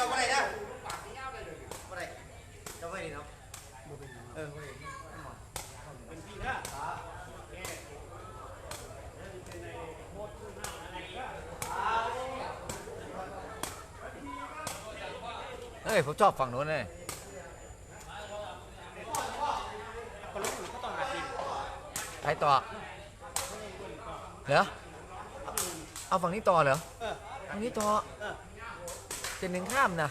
จ้าอะไรนะอะไรเจ้าไม่ดีเนาะเออไม่ดีเฮ้ยผมชอบฝั่งนู้นเลยก็ลงก็ต้องหาทีมใครต่อเหรอเอาฝั่งนี้ต่อเหรอฝั่งนี้ต่อ เจ็ดหนึ่งข้ามนะ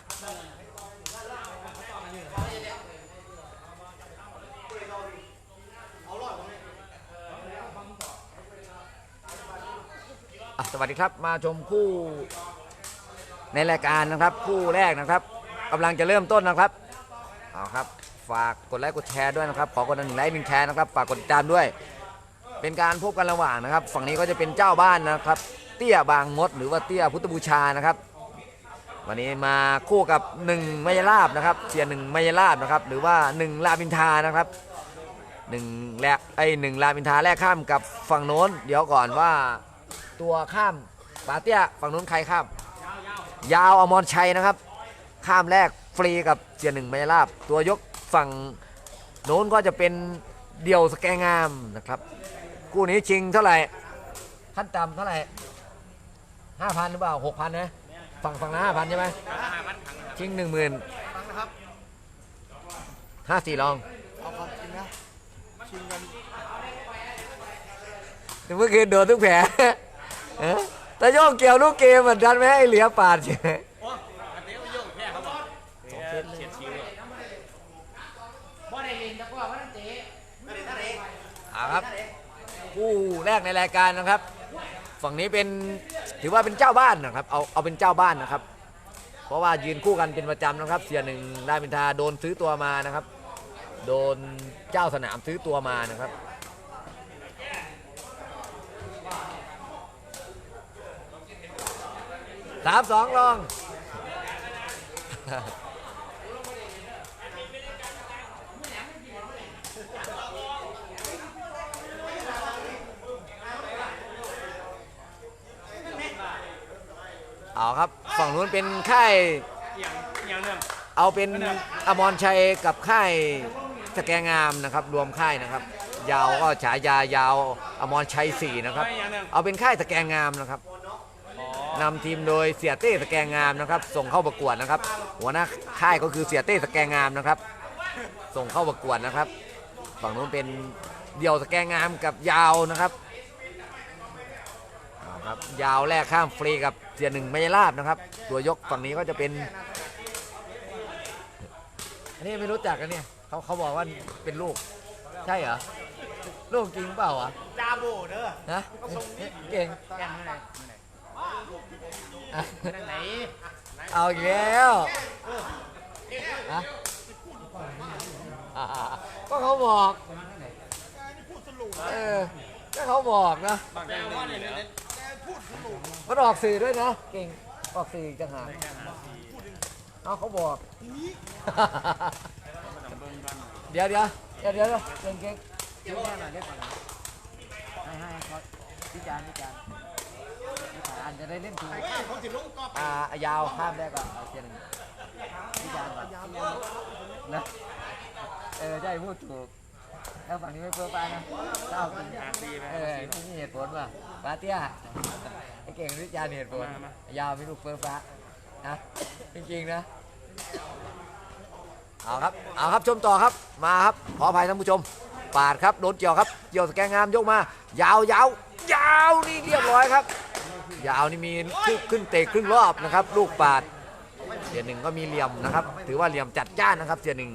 อะสวัสดีครับมาชมคู่ในรายการนะครับ คู่แรกนะครับกำลังจะเริ่มต้นนะครับเอาครับ ฝากกดไลค์กดแชร์ด้วยนะครับ ขอกดหนึ่งไลค์หนึ่งแชร์นะครับ ฝากกดติดตามด้วย เป็นการพบกันระหว่างนะครับ ฝั่งนี้ก็จะเป็นเจ้าบ้านนะครับ เตี้ยบางมด หรือว่าเตี้ยพุทธบูชานะครับ วันนี้มาคู่กับหนึ่งมายราบนะครับ เสียหนึ่งมายราบนะครับ หรือว่าหนึ่งลาบินทานะครับหนึ่งแลกไอหนึ่งลาบินทาแลกข้ามกับฝั่งโน้น เดี๋ยวก่อนว่าตัวข้ามปาเตียฝั่งโน้นใครข้าม ยาวอมรชัยนะครับ ข้ามแรกฟรีกับเสียหนึ่งมายราบ ตัวยกฝั่งโน้นก็จะเป็นเดี่ยวสแกงามนะครับคู่นี้ชิงเท่าไหร่ขั้นต่ำเท่าไหร่ห้าพันหรือเปล่าหกพันนะ ฝั่งฝั่งละห้าพันใช่ไหมหาพันครั้งนะครับชิงหนึ่งหมื่นฟังนะครับ ห้าสี่ลองเอาความจริงนะ ชิงกันเมื่อคืนโดนทุกแผลเอ้อแต่โยงเกี่ยวลูกเกมมันดันไม่ให้เหลียปาดเฉยโอ้อันนี้ก็โยกแพ้เขาบอกเฉียดชิวบ่ได้เล่นแต่ว่ามันเตะนั่นเองนั่นเองเอาครับ คู่แรกในรายการนะครับ ฝั่งนี้เป็น ถือว่าเป็นเจ้าบ้านนะครับเอาเอาเป็นเจ้าบ้านนะครับ เพราะว่ายืนคู่กันเป็นประจำนะครับ เสียหนึ่งรามินทาโดนซื้อตัวมานะครับ โดนเจ้าสนามซื้อตัวมานะครับสามสองลอง เอาครับฝั่งนู้นเป็นค่ายเอียงเอียงเรื่องเอาเป็นอมรชัยกับค่ายสแกงามนะครับ รวมค่ายนะครับ ยาวก็ฉายายาวอมรชัยสี่นะครับ ไม่เอียงเรื่องเอาเป็นค่ายสแกงามนะครับอ๋อนำทีมโดยเสียเต้สแกงามนะครับ ส่งเข้าประกวดนะครับ หัวหน้าค่ายก็คือเสียเต้สแกงามนะครับ ส่งเข้าประกวดนะครับ ฝั่งนู้นเป็นเดี่ยวสแกงามกับยาวนะครับเอา ครับยาวแรกข้ามฟรีกับเสียหนึ่งไม่ลาบนะครับ ตัวยกฝั่งนี้ก็จะเป็น อันนี้ไม่รู้จักกันเนี่ยเขาเขาบอกว่าเป็นลูก ใช่เหรอ ลูกจริงเปล่าวะจาโบเด้อนะเก่งแกนเมื่อไหร่อะนั่นไหนเอาอีกแล้วฮะอ่าก็เขาบอกเออก็เขาบอกนะ บางอย่างว่าเนี่ยเนี่ยมันออกสื่อด้วยนะ เก่ง ออกสื่อจังหากเอาเขาบอก เดี๋ยวเดี๋ยวเดี๋ยวเดี๋ยวเดี๋ยวเก่งเก่งชื่อแม่หน่อยได้ป่ะให้ให้เขาพิจารณ์พิจารณ์พิจารณ์จะได้เล่นถูกเขาสิลงก็อ่ายาวข้ามได้ก่อนเอาเทียนงพิจารณ์ก่อนนะเออใช่พูดถูกแล้วฝั่งนี้ไม่เพิ่มไปนะเจ้าจริงหาซีไปเออที่นี่เหตุผลว่ะปาเตี้ยไอ้ เก่งวิจารณ์เหตุผลมามา ยาวไม่ลูกเฟิร์ฟ้านะจริงๆนะเอาครับเอาครับชมต่อครับมาครับขออภัยท่านผู้ชม ปาดครับโดนเกี่ยวครับเกี่ยวสแกงงามยกมา ยาวยาวยาวนี่เรียบร้อยครับ ยาวนี่มีขึ้นขึ้นเตะครึ่งรอบนะครับ ลูกปาดเสียหนึ่งก็มีเหลี่ยมนะครับ ถือว่าเหลี่ยมจัดจ้านนะครับเสียหนึ่ง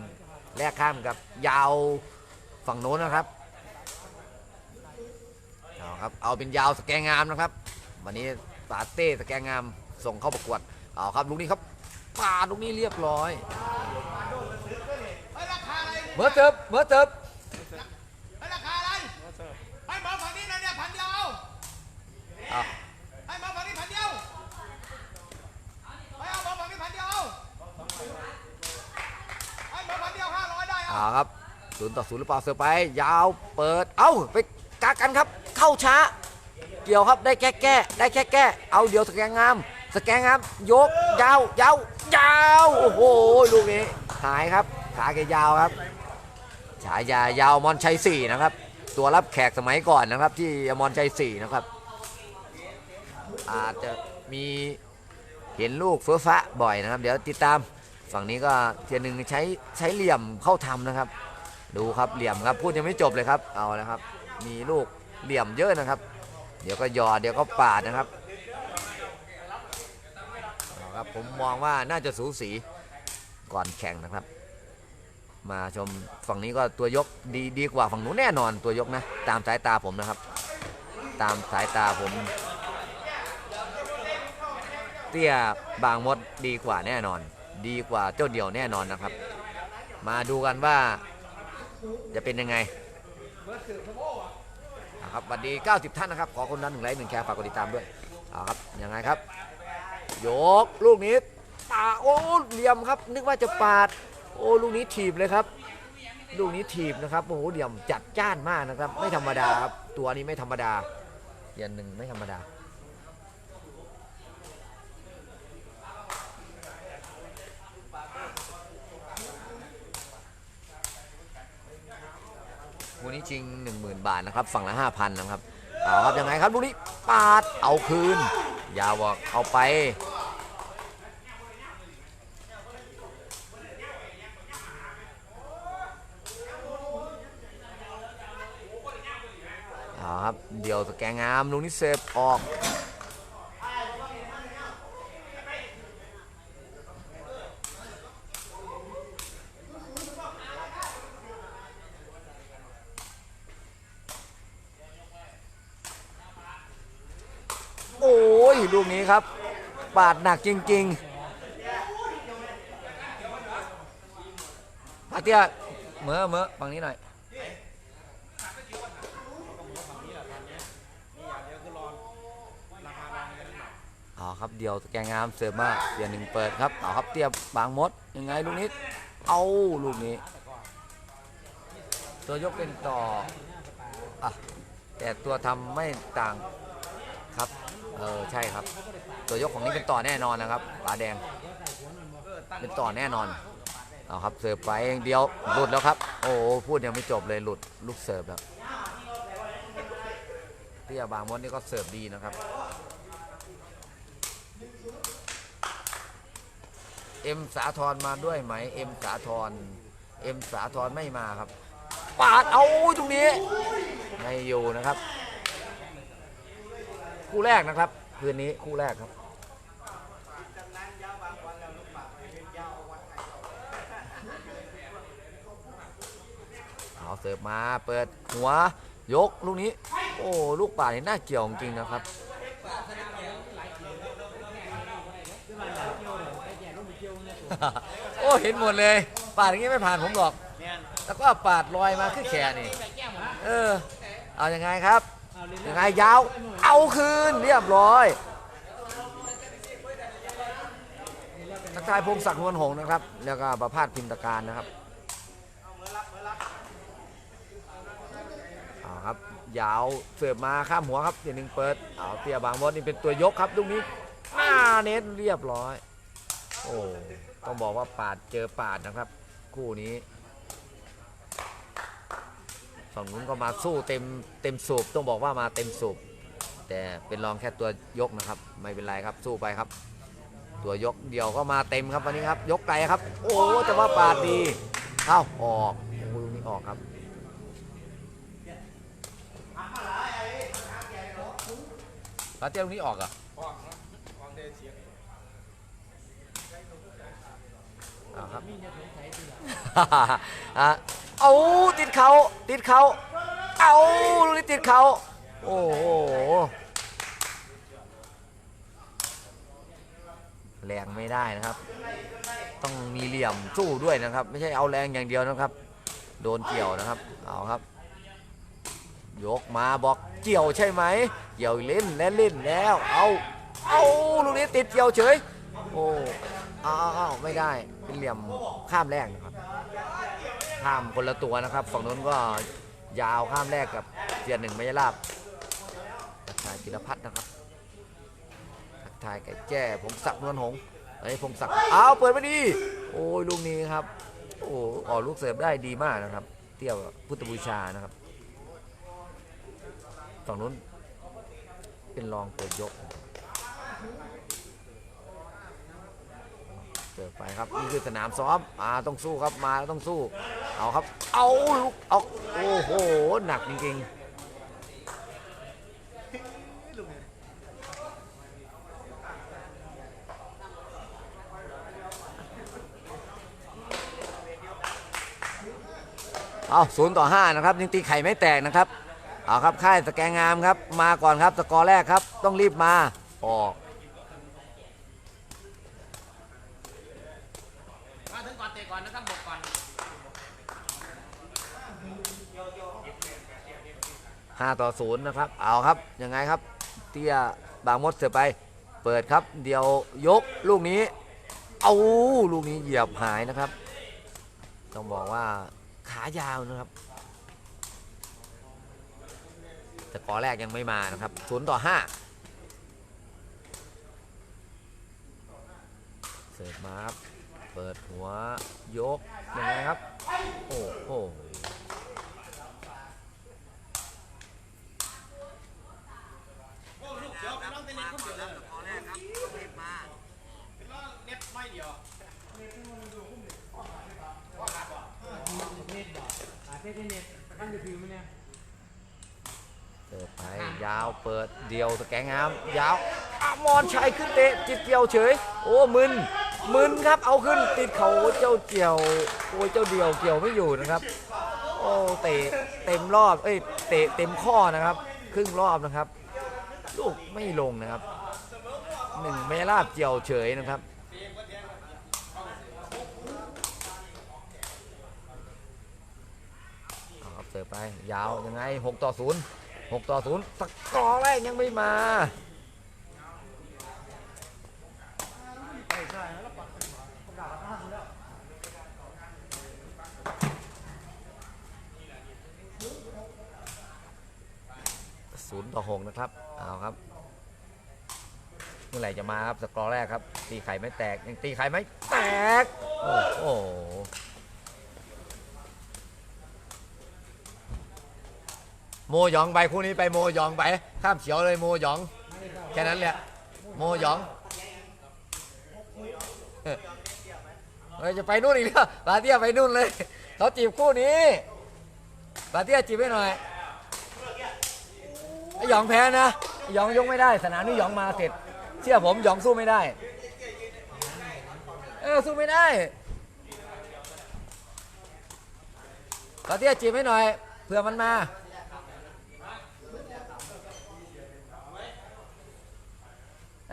แลกข้ามกับยาวฝั่งโน้นนะครับ เอาครับ เอาเป็นยาวสแกงงามนะครับ วันนี้ปาเต้สแกงงามส่งเข้าประกวดเอาครับลูกนี้ครับปาดลูกนี้เรียบร้อยเมื่อเติบเมื่อเติบให้ราคาอะไรให้หมอฝั่งนี้หน่อยเนี่ยพันเดียวเอาเอาให้หมอฝั่งนี้พันเดียวให้เอาหมอฝั่งนี้พันเดียวเอาให้หมอพันเดียวห้าร้อยได้เอาเอาครับศูนย์ต่อศูนย์หรือเปล่าเสือไป ยาวเปิด เอ้าไปกักกันครับ เข้าช้า เกี่ยวครับได้แค่แก้ได้แค่แก้เอาเดี๋ยวสแกงงาม สแกนครับยกยาวยาวยาวโอ้โหลูกนี้หายครับขาแกยาวครับฉายายาวมอนชัยสี่นะครับ ตัวรับแขกสมัยก่อนนะครับ ที่มอมรชัยสี่นะครับ อาจจะมีเห็นลูกเฟื่อฟ้าบ่อยนะครับ เดี๋ยวติดตามฝั่งนี้ก็เทียนหนึ่งใช้ใช้เหลี่ยมเข้าทำนะครับ ดูครับเหลี่ยมครับพูดยังไม่จบเลยครับเอาละครับ มีลูกเหลี่ยมเยอะนะครับ เดี๋ยวก็หยอดเดี๋ยวก็ปาดนะครับครับผมมองว่าน่าจะสูสีก่อนแข่งนะครับ มาชมฝั่งนี้ก็ตัวยกดีดีกว่าฝั่งนู้นแน่นอนตัวยกนะ ตามสายตาผมนะครับ ตามสายตาผม เตี้ยบางมดดีกว่าแน่นอน ดีกว่าเจ้าเดียวแน่นอนนะครับ มาดูกันว่าจะเป็นยังไง ครับวันดี 90 ท่านนะครับ ขอคนนั้นหนึ่งไลค์หนึ่งแชร์ฝากกดติดตามด้วยเอาครับยังไงครับยกลูกนี้ตาโอ้เหลี่ยมครับ นึกว่าจะปาด โอ้ลูกนี้ถีบเลยครับลูกนี้ถีบนะครับโอ้โหเหลี่ยมจัดจ้านมากนะครับ ไม่ธรรมดาครับตัวนี้ไม่ธรรมดาเยันหนึ่งไม่ธรรมดา คู่นี้จริง 10,000 บาทนะครับ ฝั่งละ 5,000นะครับ เอาครับยังไงครับลูกนี้ปาดเอาคืน ยาวบอกเอาไป เอาครับ เดี๋ยวสแกงงามลูกนี้เซฟออก โอ้ย ลูกนี้ครับ ปาดหนักจริงๆอาเตียเมื่อเมื่อฝั่งนี้หน่อยเอครับเดี๋ยวแกงงามเสิร์ฟมาเปลี่ยหนึ่งเปิดครับเอาครับเตียบบางมดยังไงลูกนี้ เอาลูกนี้ ตัวยกเป็นต่ออะแต่ตัวทำไม่ต่าง ออใช่ครับ ตัวยกของนี้เป็นต่อแน่นอนนะครับปลาแดง เป็นต่อแน่นอนเอาครับเสิร์ฟไปเองเดียวหลุดแล้วครับ โอ้โหพูดยังไม่จบเลยหลุดลูกเสิร์ฟแล้วเตี้ยบางมดนี่ก็เสิร์ฟดีนะครับ เอ็มสาทรมาด้วยไหม เอ็มสาทรเอ็มสาทรไม่มาครับ ปาดเอาตรงนี้ไม่อยู่นะครับ คู่แรกนะครับ คืนนี้คู่แรกครับเอาเสิร์ฟมาเปิดหัวยกลูกนี้ โอ้ลูกป่านี่น่าเกี่ยวจริงนะครับโอ้เห็นหมดเลยปาดอย่างนี้ไม่ผ่านผมหรอกแล้วก็ปาดลอยมาขึ้นแขนนี่ เออ เอายังไงครับยังไงยาว เอาคืนเรียบร้อยทักทายพงศักดิ์นวลหงส์นะครับ แล้วก็ประพาสพิมพ์ตะการนะครับเอาครับยาวเสิร์ฟมาข้ามหัวครับเดี๋ยวหนึ่งเปิดเอาเตียบางมดนี่เป็นตัวยกครับลูกนี้หน้าเน็ตเรียบร้อย โอ้ต้องบอกว่าปาดเจอปาดนะครับ คู่นี้ฝั่งนู้นก็มาสู้เต็มเต็มสูบต้องบอกว่ามาเต็มสูบ แต่เป็นรองแค่ตัวยกนะครับ ไม่เป็นไรครับสู้ไปครับ ตัวยกเดียวก็มาเต็มครับวันนี้ครับ ยกไกลครับ โอ้แต่ว่าปาดดีเอ้าออกโอ้ลูกนี้ออกครับปาเตี้ยลูกนี้ออกเหรอะเอาครับอะเอาติดเขาติดเขาเอาลูกนี้ติดเขาโอ้โห แรงไม่ได้นะครับ ต้องมีเหลี่ยมสู้ด้วยนะครับ ไม่ใช่เอาแรงอย่างเดียวนะครับ โดนเกี่ยวนะครับเอาครับ ยกมาบอกเกี่ยวใช่ไหมเกี่ยวเล่นและเล่นแล้ว เอาเอาลูกนี้ติดเกี่ยวเฉยโอ้อ้าวอ้าวไม่ได้เป็นเหลี่ยมข้ามแรกนะครับ ข้ามคนละตัวนะครับ ฝั่งนู้นก็ยาวข้ามแรกกับเสียหนึ่งไม่ยลาบทักทายจิรพัฒน์นะครับ ทักทายไก่แจ้พงศักนวลหงไอ้ยพงศักอ้าวเปิดมาดี โอ้ยลูกนี้ครับโอ้ออกลูกเสิร์ฟได้ดีมากนะครับเตี้ยวพุทธบูชานะครับฝั่งนู้นเป็นรองเปิดยกเปิดไปครับนี่คือสนามซ้อมอ่าต้องสู้ครับมาแล้วต้องสู้ เอาครับ เอาลูกเอาโอ้โหหนักจริงๆ เอาศูนย์ต่อห้านะครับยังตีไข่ไม่แตกนะครับเอาครับค่ายสแกงงามครับ มาก่อนครับสกอร์แรกครับ ต้องรีบมาออกมาถึงก่อนเตะก่อนนะครับบอกก่อน5ต่อ0นะครับ เอาครับยังไงครับ เตี้ยบางมดเสือไป เปิดครับ เดี๋ยวยกลูกนี้ เอาลูกนี้เหยียบหายนะครับ ต้องบอกว่า ขายาวนะครับ แต่กอแรกยังไม่มานะครับ0ต่อห้าเสิร์ฟมาครับ เปิดหัวยกยังไงครับ โอ้โห ลูกเสือไปน้องเตะเน็ตคนเดียวเลยเน็ตไม่เดียว เปิดไปยาวเปิดเดียวสแกงงามยาวอมรชัยขึ้นเตะจิตเดียวเฉย โอ้มึนมึนครับเอาขึ้นติดเขาเจ้าเจียวโอ้ยเจ้าเดียวเกี่ยวไม่อยู่นะครับ โอ้เตะเต็มรอบเอ้ยเตะเต็มข้อนะครับ ครึ่งรอบนะครับ ลูกไม่ลงนะครับหนึ่งเมล่าเจียวเฉยนะครับ เอาครับเสิร์ฟไป ยาวยังไง 6 ต่อ 0 6 ต่อ 0 สกอร์แรกยังไม่มาศูนย์ต่อหกนะครับ เอาครับ เมื่อไหร่จะมาครับ สกอร์แรกครับ ตีไข่ไม่แตก ยังตีไข่ไม่แตก โอ้โห โมหยองไปคู่นี้ไปโมหยองไป ข้ามเขียวเลยโมหยอง แค่นั้นแหละโมหยองเออเฮ้ยจะไปนู่นอีกแล้วบาเตียไปนู่นเลยเขาจีบคู่นี้บาเตียจีบให้หน่อยไอหยองแพ้นะหยองยกไม่ได้ สนามนี้หยองมาเสร็จ เชื่อผมหยองสู้ไม่ได้เออสู้ไม่ได้บาเตียจีบให้หน่อยเผื่อมันมา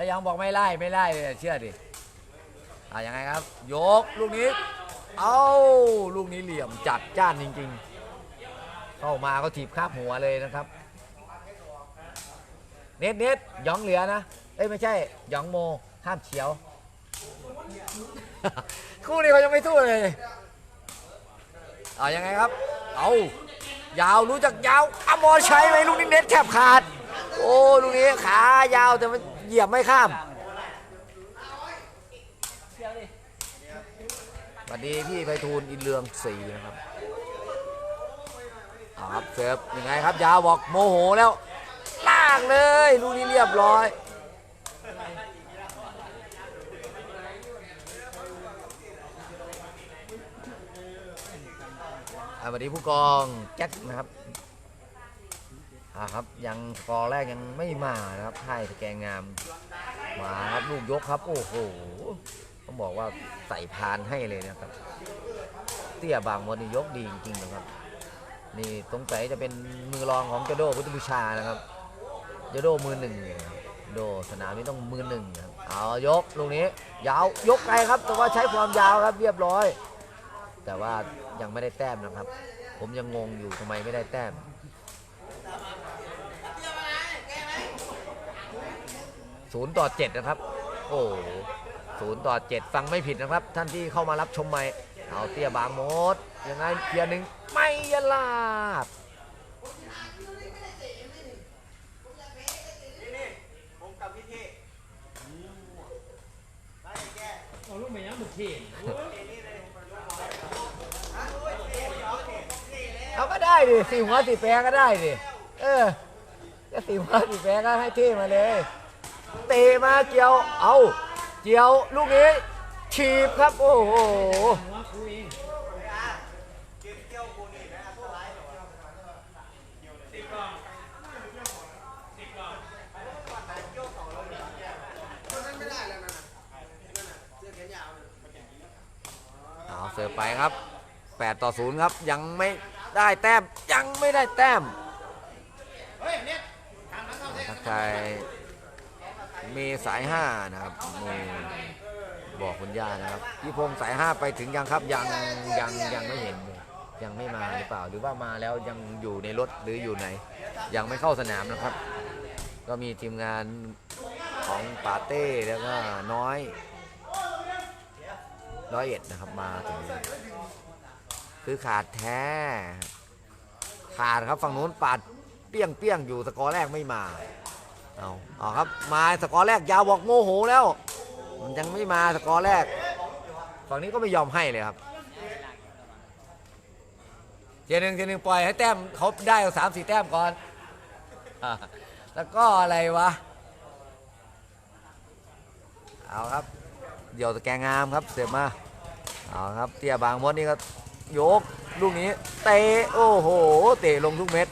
ไอ้ยังบอกไม่ไล่ไม่ไล่เลยเชื่อดิอะยังไงครับ ยกลูกนี้ เอาลูกนี้เหลี่ยมจัดจ้านจริง ๆ เข้ามาก็ถีบคาบหัวเลยนะครับ เน็ตเน็ตยองเหลือนะ เอ้ยไม่ใช่ยองโมห้ามเฉียว คู่นี้เขายังไม่สู้เลยเอายังไงครับ เอายาวรู้จักยาวอมรชัยไหมลูกนี้เน็ตแทบขาด โอ้ลูกนี้ขายาวแต่มัน เหยียบไม่ข้ามสวัสดีพี่ไพฑูรย์อินเรืองศรีนะครับครับเสร์ฟยังไงครับยาวบอกโมโหแล้วลากเลยลูกนี้เรียบร้อยสวัสดีผู้กองแจ็คนะครับ อ่าครับยังสกอร์แรกยังไม่มานะครับไทยสแกงงามมาครับลูกยกครับ โอ้โหต้องบอกว่าใส่พานให้เลยนะครับ เตี้ยบางวันนี่ยกดีจริงๆนะครับ นี่สงสัยจะเป็นมือรองของเจโดพุทธบูชานะครับเจโดมือหนึ่งโดสนามนี้ต้องมือหนึ่งครับเอายกลูกนี้ ยาวยกไกลครับ แต่ว่าใช้ความยาวครับเรียบร้อย แต่ว่ายังไม่ได้แต้มนะครับ ผมยังงงอยู่ทำไมไม่ได้แต้ม ศูนย์ต่อเจ็ดนะครับ โอ้ศูนย์ต่อเจ็ดฟังไม่ผิดนะครับ ท่านที่เข้ามารับชมใหม่ เอาเตี้ยบางมดยังไงเพียร์หนึ่งไม่ยลาบนี่ผมกับเทเอาลูกไปยังบุกเทนเอาก็ได้ดิสี่หัวสี่แปรก็ได้ดิ เออก็สี่หัวสี่แปรก็ให้เท่มาเลย เตะมาเกี่ยว เอาเกี่ยวลูกนี้ฉีบครับ โอ้โหหัวกูเองคนนั้นไม่ได้แล้วนั่นน่ะนั่นน่ะเสื้อแขนยาวน่ะเอาเสิร์ฟไปครับ 8 ต่อ 0 ครับ ยังไม่ได้แต้ม ยังไม่ได้แต้มเฮ้ยเนี่ยทางนั้นเข้าเส้นทักทาย เมสาย5นะครับเมบอกคุณย่านะครับพี่พงษ์สาย5ไปถึงยังครับยังยังยังไม่เห็นเลยยังไม่มาหรือเปล่า หรือว่ามาแล้วยังอยู่ในรถหรืออยู่ไหน ยังไม่เข้าสนามนะครับ ก็มีทีมงานของปาเต้แล้วก็น้อยร้อยเอ็ดนะครับมาถึงคือขาดแท้ ขาดครับฝั่งนู้นปาดเปี้ยงเปี้ยงอยู่สกอร์แรกไม่มา เอาเอาครับมาสกอร์แรกยาวบอกโมโหแล้ว มันยังไม่มาสกอร์แรก ฝั่งนี้ก็ไม่ยอมให้เลยครับเทียหนึ่งเทียหนึ่งปล่อยให้แต้มเขาได้สามสี่แต้มก่อนอแล้วก็อะไรวะเอาครับเดี๋ยวตะแกงงามครับเสียบมาเอาครับเตี้ยบางมดนี่ก็ยกลูกนี้เตะโอ้โห เตะลงทุกเม็ด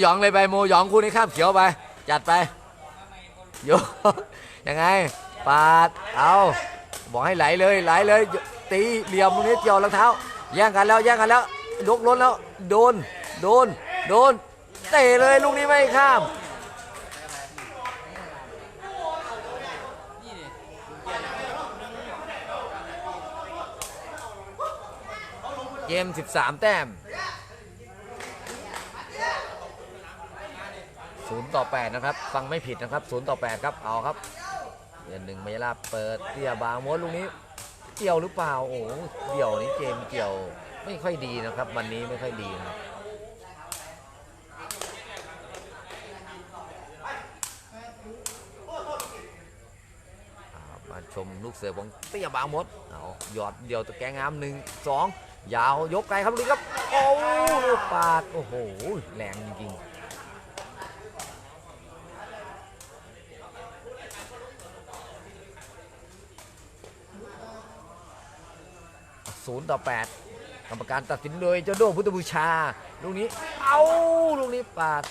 หยองเลยไปโมหยองคู่นี้ข้ามเขียวไป จัดไปโยยังไงปาดเอาบอกให้ไหลเลยไหลเลยตีเหลี่ยมตรงนี้เกี่ยวรองเท้า แย่งกันแล้วแย่งกันแล้วยกล้นแล้วโดนโดนโดนเตะเลยลูกนี้ไม่ข้ามเกม 13 แต้ม 0ต่อ8นะครับฟังไม่ผิดนะครับ0ต่อ8ครับเอาครับเดือนหนึ่งมายาลาเปิดเตี้ยบางมดลูกนี้เกี่ยวหรือเปล่าโอ้เกี่ยวนี้เกมเกี่ยวไม่ค่อยดีนะครับ วันนี้ไม่ค่อยดีนะครับมาชมลูกเสือของเตี้ยบางมดเอาหยอดเดียวตะแกงงามหนึ่งสองยาวยกไกลครับลูกนี้ครับโอ้ลูกปาดโอ้โหแรงจริงๆ ศูนย์ต่อแปดกรรมการตัดสินโดยเจ้าโดพุทธบูชา ลูกนี้ เอาลูกนี้ปาด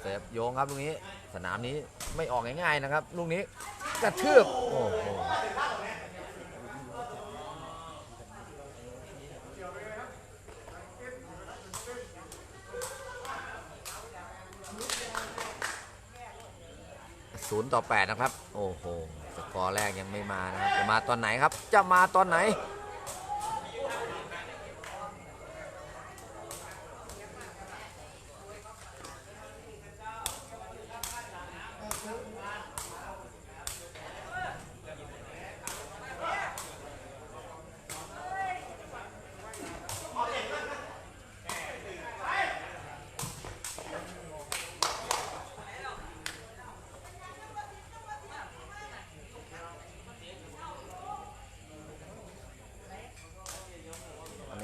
เซฟโยงครับลูกนี้ สนามนี้ไม่ออกง่ายๆนะครับ ลูกนี้กระเทือบโอ้โห ต่อ 8 นะครับ โอ้โห สกอร์แรกยังไม่มานะครับ จะมาตอนไหนครับ จะมาตอนไหน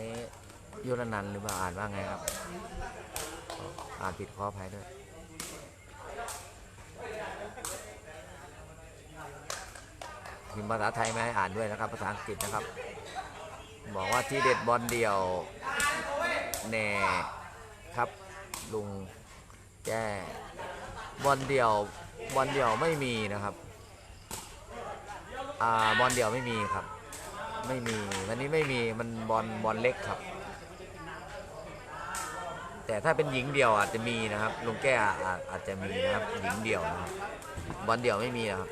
นี้ยุรนันท์หรือเปล่าอ่านว่าไงครับ อ่านผิดขออภัยด้วย พิมพ์ภาษา ไม่ให้อ่านด้วยนะครับ ภาษาอังกฤษนะครับ บอกว่าที่เด็ดบอลเดียวแน่ครับลุงแจ้บอลเดียวบอลเดียวไม่มีนะครับอ่าบอลเดียวไม่มีครับ ไม่มีวันนี้ไม่มีมันบอลบอลเล็กครับ แต่ถ้าเป็นหญิงเดียวอาจจะมีนะครับลุงแก้อาอาอาจจะมีนะครับหญิงเดียวนะครับบอลเดียวไม่มีนะครับ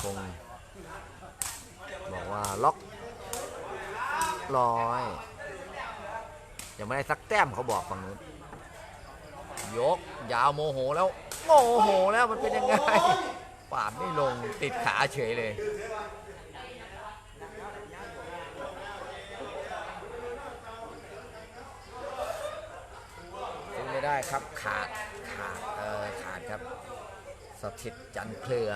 พงศ์บอกว่าล็อกร้อยยังไม่ได้สักแต้มเขาบอกฝั่งนู้นยกยาวโมโหแล้วโมโหแล้วมันเป็นยังไงปาดไม่ลงติดขาเฉยเลยซึ่งไม่ได้ครับขาดขาดเออขาดครับสถิตจันเครือ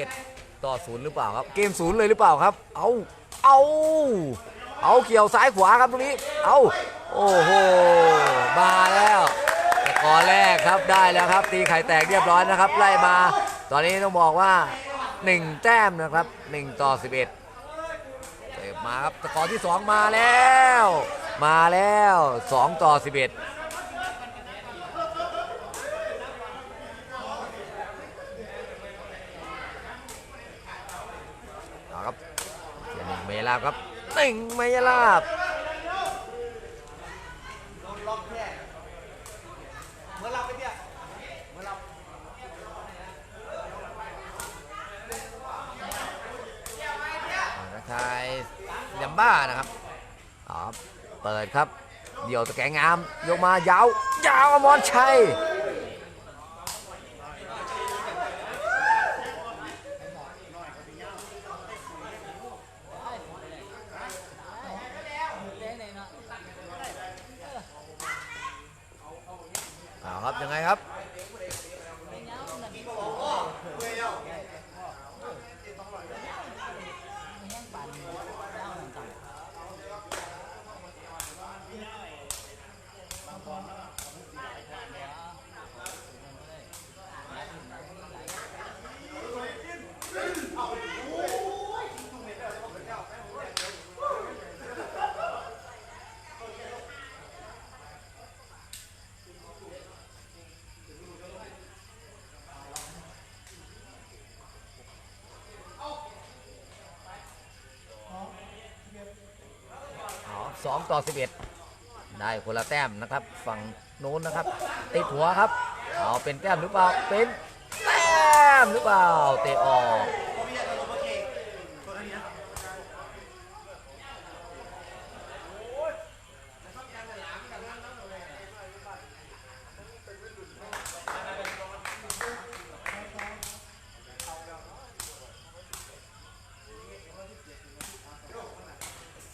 11 ต่อศูนย์หรือเปล่าครับ เกมศูนย์เลยหรือเปล่าครับ เอาเอาเอาเกี่ยวซ้ายขวาครับตรงนี้ เอาโอ้โห มาแล้วแต่กอแรกครับได้แล้วครับ ตีไข่แตกเรียบร้อยนะครับ ไล่มา ตอนนี้ต้องบอกว่า 1 แต้มนะครับ 1 ต่อ 11เสิร์ฟมาครับสกอที่ 2 มาแล้ว มาแล้ว 2 ต่อ 11 เอาครับ เสียหนึ่งเมยลาบครับหนึ่งเมยลาบเมื่อเราไปเนี่ยเมื่อเราทักทายยัมบ้านะครับเอาครับเปิดครับ เดี่ยวตะแกงงาม ยกมายาวยาวอมรชัย ครับยังไงครับ เอาสองต่อสิบเอ็ดได้คนละแต้มนะครับ ฝั่งโน้นนะครับ ติดหัวครับ เอาเป็นแต้มหรือเปล่า เป็นแต้มหรือเปล่า เตะออก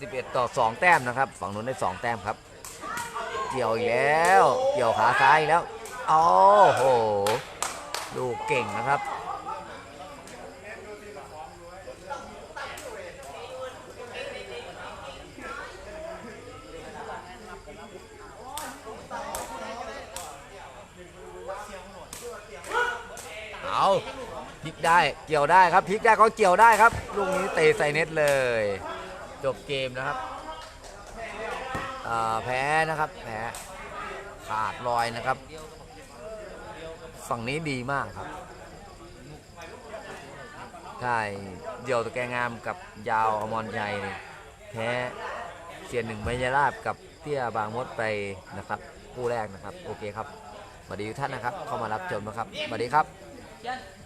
11 ต่อ 2 แต้มนะครับ ฝั่งนู้นได้ 2 แต้มครับ เกี่ยวอีกแล้ว เกี่ยวขาซ้ายอีกแล้วโอ้โหลูกเก่งนะครับ เอาพลิกได้ เกี่ยวได้ครับพลิกได้ก็เกี่ยวได้ครับ ลูกนี้เตะใส่เน็ตเลย จบเกมนะครับแพ้นะครับแพ้ขาดลอยนะครับ ฝั่งนี้ดีมากครับใช่เดี่ยวตะแกงามกับยาวอมรชัยนี่แพ้เสียนหนึ่งไมยราบกับเตี้ยบางมดไปนะครับคู่แรกนะครับ โอเคครับสวัสดีทุกท่านนะครับ เข้ามารับชมนะครับสวัสดีครับ